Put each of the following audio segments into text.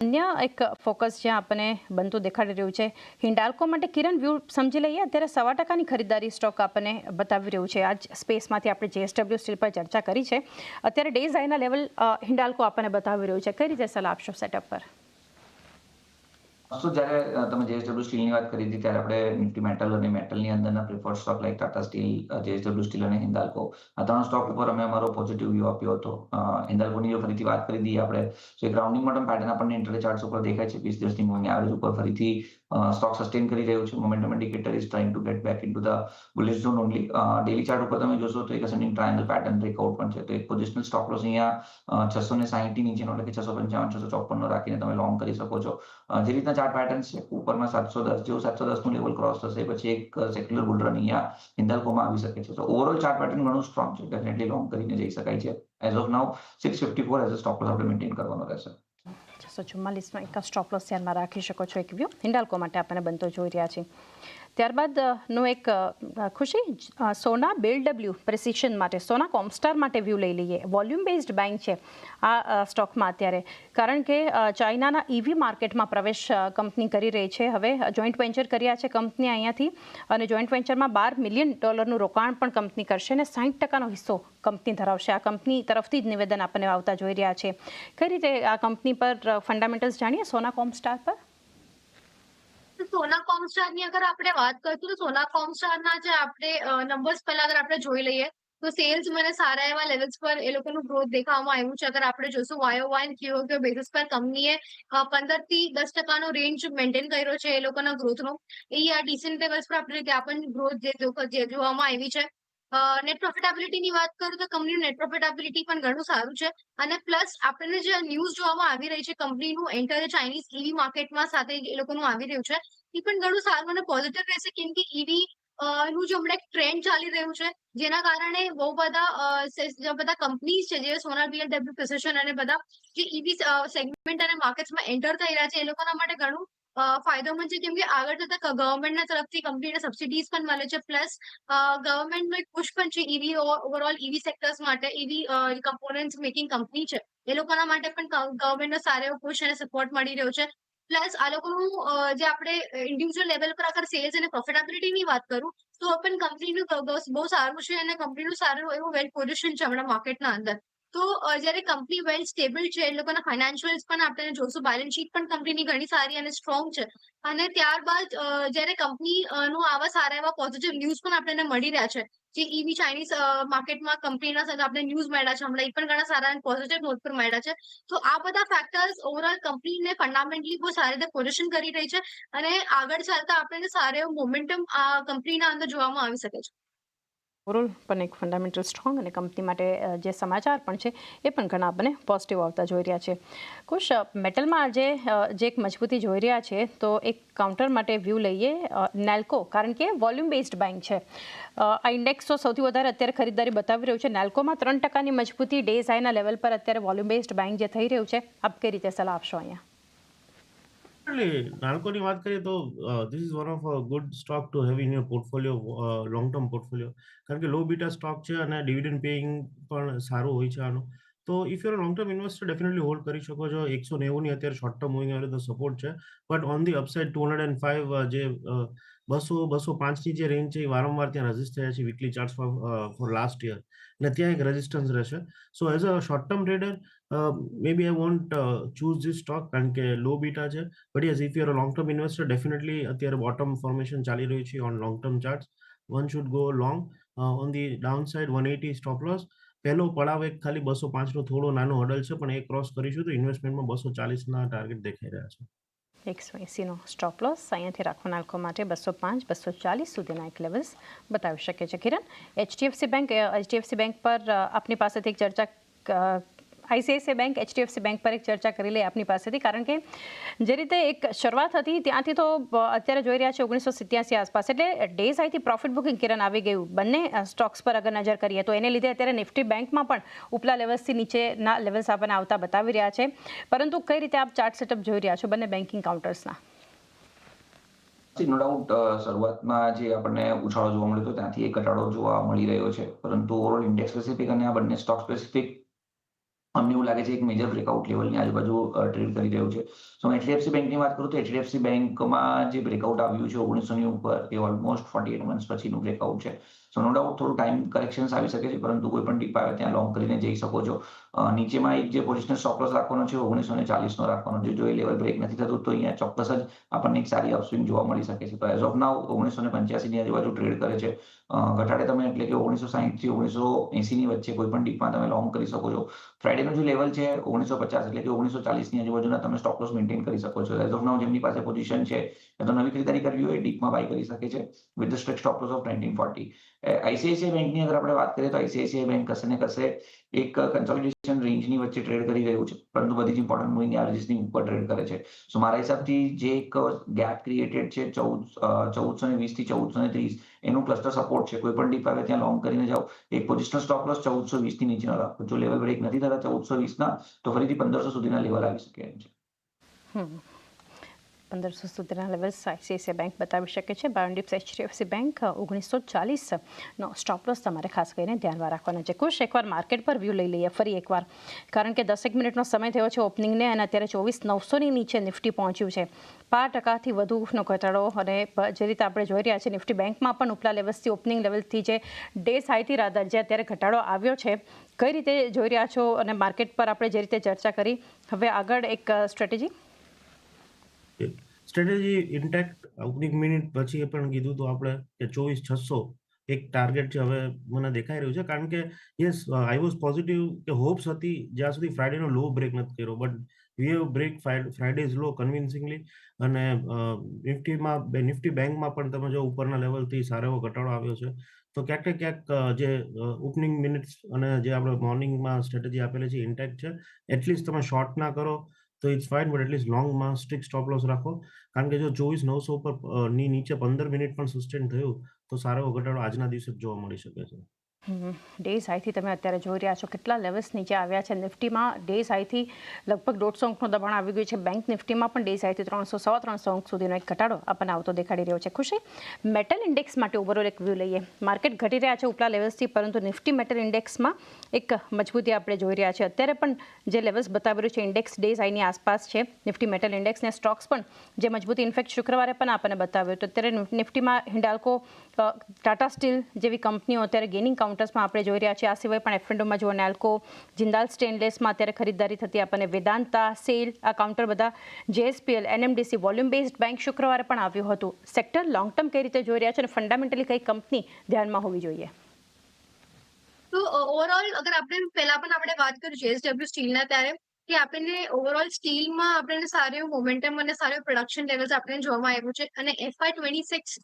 અન્ય એક ફોકસ જ્યાં આપણને બનતું દેખાડી રહ્યું છે, હિન્ડાલ્કો માટે કિરણ વ્યૂ સમજી લઈએ, અત્યારે સવા ટકાની ખરીદારી સ્ટોક આપણને બતાવી રહ્યું છે. આ જ સ્પેસમાંથી આપણે જેએસડબલ્યુ સ્ટીલ પર ચર્ચા કરી છે. અત્યારે ડેઝ આઈના લેવલ હિન્ડાલ્કો આપણને બતાવી રહ્યું છે. કઈ રીતે સલાહ આપશો સેટઅપ પર? તો જ્યારે તમે જેએસડબલ્યુ સ્ટીલની વાત કરી હતી, ત્યારે આપણે નિફ્ટી મેટલ અને મેટલની અંદરના preferred stock like Tata steel JSW steel અને હિન્દાલ્કો આ ત્રણ સ્ટોક ઉપર અમે અમારો પોઝિટિવ વ્યૂ આપ્યો હતો. હિન્દાલ્કોની જો ફરીથી વાત કરી દઈએ આપણે, તો એક રાઉન્ડિંગ મોટમ પેટર્ન આપણને ઇન્ટરડે ચાર્ટ્સ ઉપર દેખાય છે. વીસ દિવસની મૂવિંગ એવરેજ ઉપર ફરીથી સ્ટોક સસ્ટેન કરી રહ્યું છે. Momentum indicator is trying to get back into the bullish zone only daily chart ઉપર તમે જોશો તો એક અસેન્ડિંગ ટ્રાયંગલ પેટર્ન બ્રેકઆઉટ પણ છે. તો એક પોઝિશનલ સ્ટોક લોસ અહીંયા છસો ને સાહીઠ નીચેનો એટલે કે છસો પંચાવન, છસો ચોપન નો રાખીને તમે લોંગ કરી શકો છો. જે રીતના ચાર્ટ પેટર્ન છે, ઉપરમાં સાતસો દસ જેવું સાતસો દસનું લેવલ ક્રોસ થશે, પછી એક સેક્યુલર બુલ રન અહીંયા હિન્દાલ્કોમાં આવી શકે છે. તો ઓવરઓલ ચાર્ટ પેટર્ન ઘણું સ્ટ્રોંગ છે. ડેફિનેટલી લોંગ કરીને જઈ શકાય છે. As of now six fifty four as a stock loss આપણે મેન્ટેન કરવાનો રહેશે. છસો ચુમ્માલીસનો એક સ્ટોપ ધ્યાનમાં રાખી શકો છો એક વ્યૂ. હિન્ડાલ્કો માટે આપણને બનતો જોઈ રહ્યા છીએ ત્યારબાદ અ, એક ખુશી સોના બેલ ડબલ્યુ પ્રેસિશન માટે સોના કોમસ્ટાર માટે વ્યૂ લઈ લઈએ. વોલ્યુમ બેઝડ બેંક છે આ સ્ટોકમાં અત્યારે. કારણ કે ચાઇનાના ઈવી માર્કેટમાં પ્રવેશ કંપની કરી રહી છે. હવે જોઈન્ટ વેન્ચર કર્યા છે કંપની અહીંયાથી અને જોઈન્ટ વેન્ચરમાં બાર મિલિયન ડોલરનું રોકાણ પણ કંપની કરશે અને સાઠ ટકાનો હિસ્સો કંપની ધરાવશે. આ કંપની તરફથી જ નિવેદન આપણને આવતા જોઈ રહ્યા છે. કઈ રીતે આ કંપની પર ફંડામેન્ટલ્સ જાણીએ? સોના કોમસ્ટાર પર? સોના કોમસ્ટારની અગર આપણે વાત કરશું તો સોના કોમસ્ટાર ના જે આપણે નંબર્સ પહેલા અગર આપણે જોઈ લઈએ, તો સેલ્સ મને સારા એવા લેવલ્સ પર એ લોકોનું ગ્રોથ દેખાવામાં આવ્યું છે. અગર આપણે જોશું વાયો કયો ક્યુ બેસિસ પર કંપનીએ પંદરથી દસ ટકાનો રેન્જ મેન્ટેન કર્યો છે એ લોકોના ગ્રોથનો એ આ ડિસેન્ટ લેવલ્સ પર આપણે ત્યાં પણ ગ્રોથ જે જોવામાં આવી છે. નેટ પ્રોફિટેબિલિટી ની વાત કરું તો કંપનીનું નેટ પ્રોફિટેબિલિટી પણ ઘણું સારું છે. અને પ્લસ આપણને જે ન્યૂઝ જોવામાં આવી રહી છે કંપનીનું એન્ટર ચાઇનીઝ ઈવી માર્કેટમાં સાથે એ લોકોનું આવી રહ્યું છે. એ પણ ઘણું સારું અને પોઝિટિવ રહેશે, કેમ કે ઈવી નું જે હમણાં એક ટ્રેન્ડ ચાલી રહ્યું છે, જેના કારણે બહુ બધા બધા કંપનીઝ છે, જે સોનાર બીએલડબ્લ્યુ પ્રિસિશન અને બધા જે ઈવી સેગમેન્ટ અને માર્કેટમાં એન્ટર થઈ રહ્યા છે, એ લોકોના માટે ઘણું ફાયદામંદ છે, કેમ કે આગળ જતા ગવર્મેન્ટના તરફથી કંપનીને સબસિડીઝ પણ મળે છે પ્લસ ગવર્મેન્ટનો એક પુશ પણ છે ઈવી ઓવરઓલ ઈવી સેક્ટર્સ માટે ઈવી કમ્પોનન્ટ મેકિંગ કંપની છે, એ લોકોના માટે પણ ગવર્મેન્ટનો સારો એવો પુશ અને સપોર્ટ મળી રહ્યો છે પ્લસ આ લોકોનું જે આપણે ઇન્ડિવિજ્યુઅલ લેવલ પર અગર સેલ્સ અને પ્રોફિટેબિલિટીની વાત કરું, તો પણ કંપનીનું બહુ સારું છે અને કંપનીનું સારું એવું વેલ પોઝિશન છે હમણાં માર્કેટના અંદર. તો જ્યારે કંપની વેલ સ્ટેબલ છે, એ લોકોના ફાઇનાન્શિયલ્સ પણ આપણે જોશું. બેલેન્સ શીટ પણ કંપનીની ઘણી સારી અને સ્ટ્રોંગ છે. અને ત્યારબાદ જ્યારે કંપની નું આવા સારા એવા પોઝિટિવ ન્યૂઝ પણ આપણને મળી રહ્યા છે, જે ઈવી ચાઇનીઝ માર્કેટમાં કંપનીના સાથે આપણે ન્યૂઝ મળ્યા છે, હમણાં એ પણ ઘણા સારા અને પોઝિટિવ નોટ પર મળ્યા છે. તો આ બધા ફેક્ટર્સ ઓવરઓલ કંપનીને ફંડામેન્ટલી બહુ સારી રીતે પોઝિશન કરી રહી છે અને આગળ ચાલતા આપણને સારો એવું મોમેન્ટમ આ કંપનીના અંદર જોવામાં આવી શકે છે. ઓવરઓલ પણ એક ફંડામેન્ટલ સ્ટ્રોંગ અને કંપની માટે જે સમાચાર પણ છે, એ પણ ઘણા આપણને પોઝિટિવ આવતા જોઈ રહ્યા છે. કુશ મેટલમાં આજે જે એક મજબૂતી જોઈ રહ્યા છે, તો એક કાઉન્ટર માટે વ્યૂ લઈએ નેલ્કો કારણ કે વોલ્યુમ બેઝડ બેંક છે આ ઇન્ડેક્સ તો સૌથી વધારે અત્યારે ખરીદારી બતાવી રહ્યું છે. નેલ્કોમાં ત્રણ ટકાની મજબૂતી ડેઝ આઈના લેવલ પર અત્યારે વોલ્યુમ બેઝડ બેંક જે થઈ રહ્યું છે, આપ કઈ રીતે સલાહ આપશો અહીંયા? નાલ્કોની વાત કરીએ તો this is one of a good stock to have in your portfolio long term portfolio કારણ કે લો બીટા સ્ટોક છે અને ડિવિડન્ડ પેઇંગ પણ સારું હોય છે આનું. તો if you're long term investor definitely hold કરી શકો છો. એકસો નેવુંની અત્યારે શોર્ટ ટર્મ મૂવિંગ આવે તો સપોર્ટ છે. But on the upside two hundred and five જે બસો બસો પાંચની જે રેન્જ છે એ વારંવાર ત્યાં રજીસ્ટ થયા છે weekly charts for last year અને ત્યાં એક રેઝિસ્ટન્સ રહેશે. So as a short term trader maybe I won't choose this stock કારણ કે લો બીટા છે. But yes if you're long term investor definitely અત્યારે બોટમ ફોર્મેશન ચાલી રહ્યું છે on long term charts one should go long on the downside one eighty stop loss પહેલો પડાવ એક ખાલી બસો પાંચનો થોડો નાનો હડલ છે, પણ એ ક્રોસ કરીશું તો ઇન્વેસ્ટમેન્ટમાં બસો ચાલીસના ટાર્ગેટ દેખાઈ રહ્યા છે. એકસો એંસીનો સ્ટોપ લોસ અહીંયાથી રાખવાના નાલ્કો માટે બસો પાંચ, બસો ચાલીસ સુધીના એક લેવલ્સ બતાવી શકે છે Kiran. HDFC bank HDFC bank પર આપની પાસેથી એક ચર્ચા આઈસીઆઈસીઆઈ બેંક, એચડીએફસી બેંક પર એક ચર્ચા કરી લઈએ આપની પાસેથી. કારણ કે જે રીતે એક શરૂઆત હતી, ત્યાંથી તો અત્યારે જોઈ રહ્યા છે ઓગણીસો સિત્યાસી આસપાસ. એટલે ડેઝ આઈથી પ્રોફિટ બુકિંગ કિરણ આવી ગયું. બંને સ્ટોક્સ પર અગર નજર કરીએ તો એને લીધે અત્યારે નિફ્ટી બેંકમાં પણ ઉપલા લેવલ્સથી નીચેના લેવલ્સ આપણને આવતા બતાવી રહ્યા છે. પરંતુ કઈ રીતે આપ ચાર્ટ સેટઅપ જોઈ રહ્યા છો બંને બેન્કિંગ કાઉન્ટર્સના નો? ડાઉટ શરૂઆતમાં જે આપણને ઉછાળો જોવા મળ્યો હતો, ત્યાંથી એક ઘટાડો જોવા મળી રહ્યો છે. પરંતુ ઓવરઓલ ઇન્ડેક્સ સ્પેસિફિક અને આ બંને સ્ટોક સ્પેસિફિક અમને એવું લાગે છે એક મેજર બ્રેકઆઉટ લેવલની આજુબાજુ ટ્રેડ કરી રહ્યું છે. સો એચડીએફસી બેંકની વાત કરું તો એચડીએફસી બેંકમાં જે બ્રેકઆઉટ આવ્યું છે ઓગણીસો ની ઉપર, એ ઓલમોસ્ટ ફોર્ટી એટ મંથ્સ પછીનું બ્રેકઆઉટ છે. સો નો ડાઉટ થોડું ટાઈમ કરેક્શન્સ આવી શકે છે, પરંતુ કોઈ પણ ડીપ આવે ત્યાં લોંગ કરીને જઈ શકો છો. નીચેમાં એક જે પોઝિશનલ સ્ટોપ રાખવાનો છે, ઓગણીસો ને ચાલીસનો રાખવાનો છે. જો એ લેવલ બ્રેક નથી થતું, તો અહીંયા ચોક્કસ જ આપણને એક સારી અપસ્વિંગ જોવા મળી શકે છે. તો એઝ ઓફ નાવ ઓગણીસો ને પંચ્યાસીની આજુબાજુ ટ્રેડ કરે છે. ઘટાડે તમે એટલે કે ઓગણીસો સાહીઠથી ઓગણીસો એસીની વચ્ચે કોઈ પણ ડીપમાં તમે લોંગ કરી શકો છો. ફ્રાઇડેનું જે લેવલ છે, ઓગણીસો પચાસ એટલે કે ઓગણીસો ચાલીસની આજુબાજુના તમે સ્ટોક લોસ મેન્ટેન કરી શકો છો. એઝ ઓફ નાવ જેમની પાસે પોઝિશન છે, એ તો નવી ખરીદારી કરવી હોય ડીપમાં બાય કરી શકે છે. With the strict stock loss of nineteen forty ICICI બેંકની અગર આપણે વાત કરીએ તો આઈસીઆઈસીઆઈ બેંક કશે ને કશે એક કન્સોલિડેશન રેન્જની વચ્ચે ટ્રેડ કરી રહ્યું છે. પરંતુ બધી જ ઇમ્પોર્ટન્ટ મૂવિંગ એવરેજીસની ઉપર ટ્રેડ કરે છે. સો મારા હિસાબથી જે એક ગેપ ક્રિએટેડ છે ચૌદ ચૌદસો ને વીસથી ચૌદસો ને ત્રીસ, એનું ક્લસ્ટર સપોર્ટ છે. કોઈ પણ ડીપ આવે ત્યાં લોંગ કરીને જાઓ. એક પોઝિશનલ સ્ટોપ લોસ ચૌદસો વીસથી નીચેનો રાખો. જો લેવલ બ્રેક નથી થતા ચૌદસો વીસ ના, તો ફરીથી પંદરસો સુધીના લેવલ આવી શકે એમ છે. પંદરસો સુધીના લેવલ્સ આઈસીઆઈસીઆઈ બેંક બતાવી શકે છે. બાયોન્ડિપ્સ એચડીએફસી બેંક ઓગણીસો ચાલીસનો સ્ટોપલોસ તમારે ખાસ કરીને ધ્યાનમાં રાખવાનો છે. કુશ એકવાર માર્કેટ પર વ્યૂ લઈ લઈએ ફરી એકવાર. કારણ કે દસેક મિનિટનો સમય થયો છે ઓપનિંગને અને અત્યારે ચોવીસ નવસોની નીચે નિફ્ટી પહોંચ્યું છે. પાંચ ટકાથી વધુનો ઘટાડો અને જે રીતે આપણે જોઈ રહ્યા છીએ નિફ્ટી બેંકમાં પણ ઉપલા લેવલ્સથી ઓપનિંગ લેવલથી જે ડે હાઈથી રાધા, જે અત્યારે ઘટાડો આવ્યો છે, કઈ રીતે જોઈ રહ્યા છો અને માર્કેટ પર આપણે જે રીતે ચર્ચા કરી? હવે આગળ એક strategy strategy intact opening minute પછી એ પણ કીધું તો આપણે કે ચોવીસ છસો એક ટાર્ગેટ છે હવે મને દેખાઈ રહ્યું છે. કારણ કે યસ આઈ વોઝ પોઝિટિવ કે હોપ્સ હતી જ્યાં સુધી ફ્રાઈડેનો લો બ્રેક નથી કર્યો. But we have break Friday's low convincingly અને નિફ્ટીમાં નિફ્ટી બેંકમાં પણ તમે જો ઉપરના લેવલથી સારો એવો ઘટાડો આવ્યો છે. તો ક્યાંક ક્યાંક જે ઓપનિંગ મિનિટ્સ અને જે આપણે મોર્નિંગમાં સ્ટ્રેટેજી આપેલી છે ઇન્ટેક્ટ છે. એટલીસ્ટ તમે શોર્ટ ના કરો. તો it's fine but at least લોંગમાં strict stop loss રાખો. કારણ કે જો ચોવીસ નવસો ઉપરની નીચે પંદર મિનિટ પણ સસ્ટેન થયું, તો સારો ઘટાડો આજના દિવસે જોવા મળી શકે છે. ડેઝ હાઈથી તમે અત્યારે જોઈ રહ્યા છો કેટલા લેવલ્સ નીચે આવ્યા છે. નિફ્ટીમાં ડેઝ હાઈથી લગભગ દોઢસો અંકનું દબાણ આવી ગયું છે. બેંક નિફ્ટીમાં પણ ડેઝ હાઈથી ત્રણસો, સવા ત્રણસો અંક સુધીનો એક ઘટાડો આપણને આવતો દેખાડી રહ્યો છે. ખુશી? મેટલ ઇન્ડેક્સ માટે ઓવરઓલ એક વ્યૂ લઈએ. માર્કેટ ઘટી રહ્યા છે ઉપલા લેવલ્સથી પરંતુ નિફ્ટી મેટલ ઇન્ડેક્સમાં એક મજબૂતી આપણે જોઈ રહ્યા છે અત્યારે પણ જે લેવલ્સ બતાવી છે ઇન્ડેક્સ ડેઝ હાઈની આસપાસ છે. નિફ્ટી મેટલ ઇન્ડેક્સ ને સ્ટોક્સ પણ જે મજબૂતી ઇન્ફેક્ટ શુક્રવારે પણ આપણને બતાવ્યું તો અત્યારે નિફ્ટીમાં હિન્ડાલ્કો ટાટા સ્ટીલ જેવી કંપનીઓ અત્યારે ગેનિંગ કાઉન્ટર્સમાં આપણે જોઈ રહ્યા છીએ. આ સિવાય પણ એફએન્ડોમાં જુઓ નેલ્કો જિંદાલ સ્ટેનલેસમાં અત્યારે ખરીદદારી થતી આપણને વેદાંતા, સેલ, આ કાઉન્ટર બધા JSPL NMDC volume based bank શુક્રવારે પણ આવ્યું હતું. સેક્ટર લોંગ ટર્મ કઈ રીતે જોઈ રહ્યા છે અને ફંડામેન્ટલી કઈ કંપની ધ્યાનમાં હોવી જોઈએ? તો ઓવરઓલ અગર આપણે પહેલા પણ આપણે વાત કરી જેએસડબલ્યુ સ્ટીલના ત્યારે, કે આપણને ઓવરઓલ સ્ટીલમાં આપણને સારું મોમેન્ટમ અને સારું પ્રોડક્શન લેવલ્સ આપણને જોવામાં આવ્યું છે. અને એફઆઈ ટ્વેન્ટી સિક્સ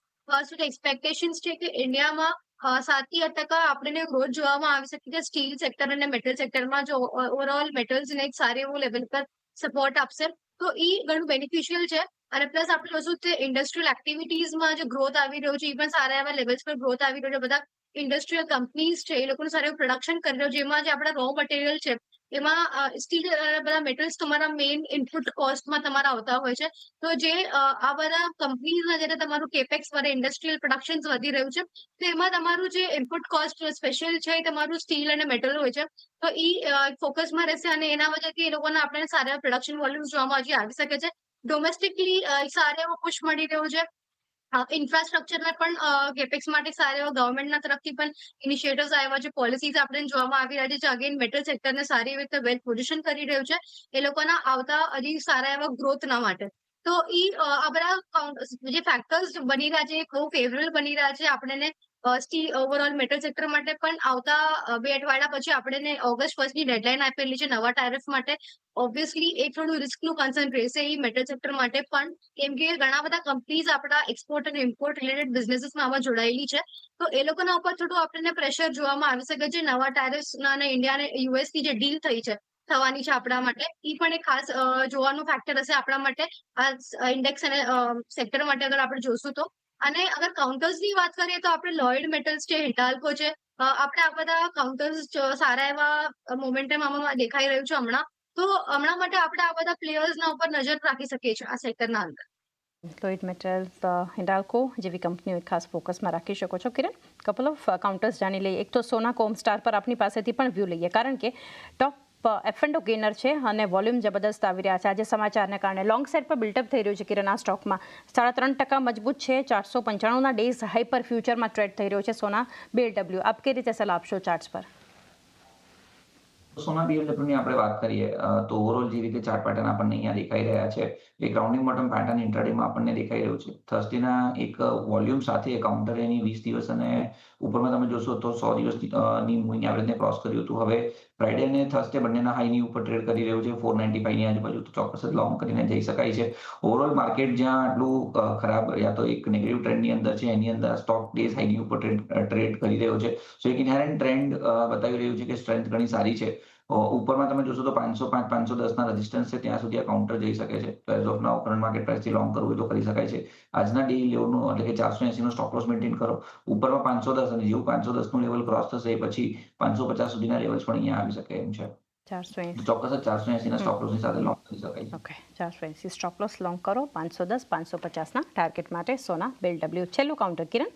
સુધી એક્સપેક્ટેશન્સ છે કે ઇન્ડિયામાં સાતથી આઠ ટકા આપણને ગ્રોથ જોવામાં આવી શકે છે સ્ટીલ સેક્ટર અને મેટલ સેક્ટરમાં જો ઓવરઓલ મેટલ્સને એક સારી એવું લેવલ પર સપોર્ટ આપશે, તો એ ઘણું બેનિફિશિયલ છે. અને પ્લસ આપણે જોશું કે ઇન્ડસ્ટ્રીયલ એક્ટિવિટીઝમાં જે ગ્રોથ આવી રહ્યો છે એ પણ સારા એવા લેવલ્સ પર ગ્રોથ આવી રહ્યો છે. બધા ઇન્ડસ્ટ્રીયલ કંપનીઝ છે, એ લોકોનું સારું પ્રોડક્શન કરી રહ્યો છે. જેમાં જે આપણા રો મટીરિયલ છે એમાં સ્ટીલ બધા મેટલ્સ તમારા મેઇન ઇનપુટ કોસ્ટમાં તમારા આવતા હોય છે. તો જે આ બધા કંપનીઝના જ્યારે તમારું કેપેક્સ વડે ઇન્ડસ્ટ્રીયલ પ્રોડક્શન વધી રહ્યું છે, તો એમાં તમારું જે ઇનપુટ કોસ્ટ સ્પેશિયલ છે એ તમારું સ્ટીલ અને મેટલ હોય છે. તો એ ફોકસમાં રહેશે અને એના વજહથી એ લોકોને આપણને સારા પ્રોડક્શન વોલ્યુમ જોવામાં હજી આવી શકે છે. ડોમેસ્ટિકલી સારા એવો પુશ મળી રહ્યો છે. ઇન્ફ્રાસ્ટ્રક્ચરના પણ કેપેક્સ માટે સારા એવા ગવર્મેન્ટના તરફથી પણ ઇનિશિયેટિવ્સ આવ્યા છે. પોલિસીઝ આપણે જોવામાં આવી રહ્યા છે અગેન મેટલ સેક્ટરને સારી એવી રીતે વેલ પોઝિશન કરી રહ્યું છે. એ લોકોના આવતા હજી સારા એવા ગ્રોથના માટે. તો અ, આ બધા જે ફેક્ટર્સ બની રહ્યા છે એ બહુ ફેવરેબલ બની રહ્યા છે. આપણને સ્ટીલ ઓવરઓલ મેટલ સેક્ટર માટે પણ આવતા બે અઠવાડિયા પછી આપણે ઓગસ્ટ ફર્સ્ટની ડેડલાઇન આપેલી છે નવા ટેરિફ માટે. ઓબ્વિયસલી એ થોડું રિસ્કનું કન્સર્ન રહેશે એ મેટલ સેક્ટર માટે પણ. કેમ કે ઘણા બધા કંપનીઝ આપણા એક્સપોર્ટ અને ઇમ્પોર્ટ રિલેટેડ બિઝનેસીસમાં આમાં જોડાયેલી છે. તો એ લોકોના ઉપર થોડું આપણને પ્રેશર જોવામાં આવી શકે છે નવા ટેરિફ્સ અને ઇન્ડિયા અને યુએસથી જે ડીલ થઈ છે, થવાની છે આપણા માટે. એ પણ એક ખાસ જોવાનું ફેક્ટર હશે આપણા માટે. આ ઇન્ડેક્સ અને સેક્ટર માટે અગર આપણે જોશું તો. અને અગર કાઉન્ટર્સની વાત કરીએ તો આપણે લોઇડ મેટલ્સ છે હિન્ડાલ્કો છે આપણે આ બધા કાઉન્ટર્સ સારા એવા મોમેન્ટમ આમાં દેખાઈ રહ્યું છે હમણાં. તો હમણાં માટે આપણે આ બધા પ્લેયર્સના ઉપર નજર રાખી શકીએ છીએ આ સેક્ટરના અંદર. લોઇડ મેટલ્સ હિન્ડાલ્કો જેવી કંપનીઓ ખાસ ફોકસમાં રાખી શકો છો. કિરણ કપલ ઓફ કાઉન્ટર્સ જાણી લઈએ. એક તો સોના કોમ સ્ટાર પર આપની પાસેથી પણ વ્યૂ લઈએ. કારણ કે ટોપ એફ એન્ડ ગેનર છે અને વોલ્યુમ જબરદસ્ત આવી રહ્યા છે. આજે સમાચારને કારણે લોંગ સાઇડ પર બિલ્ટઅપ થઈ રહ્યું છે કિરણના સ્ટોકમાં સાડા ત્રણ ટકા મજબૂત છે, ચારસો પંચાણુંના ડેઝ હાઈ પર ફ્યુચરમાં ટ્રેડ થઈ રહ્યો છે સોના બે ડબલ્યુ આપ કઈ રીતે સલાહ આપશો ચાર્ટ્સ પર? સોના બીએલડબ્લ્યુ ની આપણે વાત કરીએ તો ઓવરઓલ જે રીતે ચાર્ટ પેટર્ન આપણને અહીંયા દેખાઈ રહ્યા છે એક રાઉન્ડિંગ બોટમ પેટર્ન ઇન્ટ્રાડેમાં આપણને દેખાઈ રહ્યું છે. થર્સડેના એક વોલ્યુમ સાથે કાઉન્ટર એની વીસ દિવસ અને ઉપરમાં તમે જોશો તો સો દિવસની મૂવિંગ એવરેજને ક્રોસ કર્યું હતું. હવે ફ્રાઇડે અને થર્સડે બંનેના હાઈની ઉપર ટ્રેડ કરી રહ્યું છે ફોર નાઇન્ટી ફાઈવની આજુબાજુ. તો ચોક્કસ જ લોંગ કરીને જઈ શકાય છે. ઓવરઓલ માર્કેટ જ્યાં આટલું ખરાબ યા તો એક નેગેટિવ ટ્રેન્ડની અંદર છે, એની અંદર સ્ટોક ડેઝ હાઈની ઉપર ટ્રેડ કરી રહ્યો છે. સો એક ઇનહેરન્ટ ટ્રેન્ડ બતાવી રહ્યું છે કે સ્ટ્રેન્થ ઘણી સારી છે. ઉપરમાં તમે જોશો તો પાંચસો પાંચ, પાંચસો દસના રેઝિસ્ટન્સ છે, ત્યાં સુધી આ કાઉન્ટર જઈ શકે છે. તો as of now current market પ્રાઇસથી long કરવું તો કરી શકાય છે. આજના ડે લેવલનું એટલે કે ચારસો એસીનો સ્ટોપ લોસ મેન્ટેન કરો. ઉપરમાં પાંચસો દસ અને જેવું પાંચસો દસનું લેવલ ક્રોસ થશે એ પછી પાંચસો પચાસ સુધીના લેવલ્સ પણ અહીંયા આવી શકે એમ છે. ચારસો ચોક્કસ ચારસો એસીના સ્ટોપ લોસની સાથે લોંગ કરી શકાય ઓકે ચારસો એસી સ્ટોપ લોસ લોંગ કરો. પાંચસો દસ પાંચસો પચાસના ટાર્ગેટ માટે સોના બેલ ડબલ્યુ છેલ્લું counter Kiran.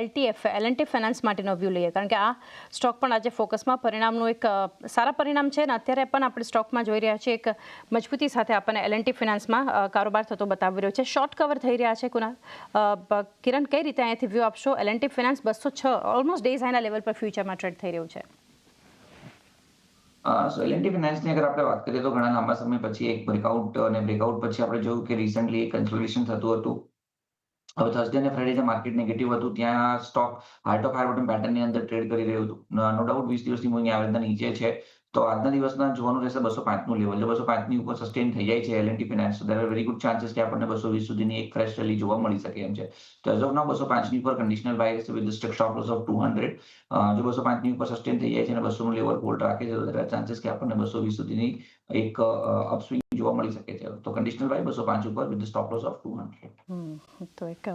LTF LNT finance માટેનો વ્યૂ લઈએ. કારણ કે આ સ્ટોક પણ આજે ફોકસમાં પરિણામનું એક સારા પરિણામ છે અને અત્યારે પણ આપણે સ્ટોકમાં જોઈ રહ્યા છીએ એક મજબૂતી સાથે આપણને એલએનટી ફિનાન્સમાં કારોબાર થતો બતાવી રહ્યો છે. શોર્ટ કવર થઈ રહ્યા છે કુના કિરણ કઈ રીતે અહીંયાથી વ્યૂ આપશો? એલએનટી ફિનાન્સ બસો છ ઓલમોસ્ટ ડેઝ હાઈના લેવલ પર ફ્યુચરમાં ટ્રેડ થઈ રહ્યું છે. સો એલએનટી ફિનાન્સની અગર આપણે વાત કરીએ તો ઘણા લાંબા સમય પછી એક બ્રેકઆઉટ અને બ્રેકઆઉટ પછી આપણે જોયું કે રિસન્ટલી એક કન્સોલિડેશન થતું હતું. હવે થર્સડે અને ફ્રાઈડે માર્કેટ નેગેટિવ હતું, ત્યાં સ્ટોક હાર્ટ ઓફ હાર્ટ પેટર્નની અંદર ટ્રેડ કરી રહ્યું હતું. નો ડાઉટ વીસ દિવસની મૂવિંગ એવરેજ નીચે છે. તો આજના દિવસના જોવાનું રહેશે બસો પાંચનું લેવલ જો બસો પાંચની ઉપર સસ્ટેન થઈ જાય છે એલએનટી ફિનાન્સ તો દેર વેરી ગુડ ચાન્સીસ કે આપણને બસો વીસ સુધીની એક ફ્રેશ રેલી જોવા મળી શકે એમ છે. તો એઝ ઓફ નાઉ બસો પાંચની ઉપર કન્ડિશનલ બાય રહેશે with stop loss of two hundred જો બસો પાંચની ઉપર સસ્ટેન થઈ જાય છે અને બસોનું લેવલ હોલ્ડ રાખે છે, તો ચાન્સીસ કે આપણને બસો વીસ સુધીની એક અપસ્વિંગ જોવા મળી શકે છે. તો કન્ડિશનલ બાય બસો પાંચ ઉપર with stop loss of two hundred તો એક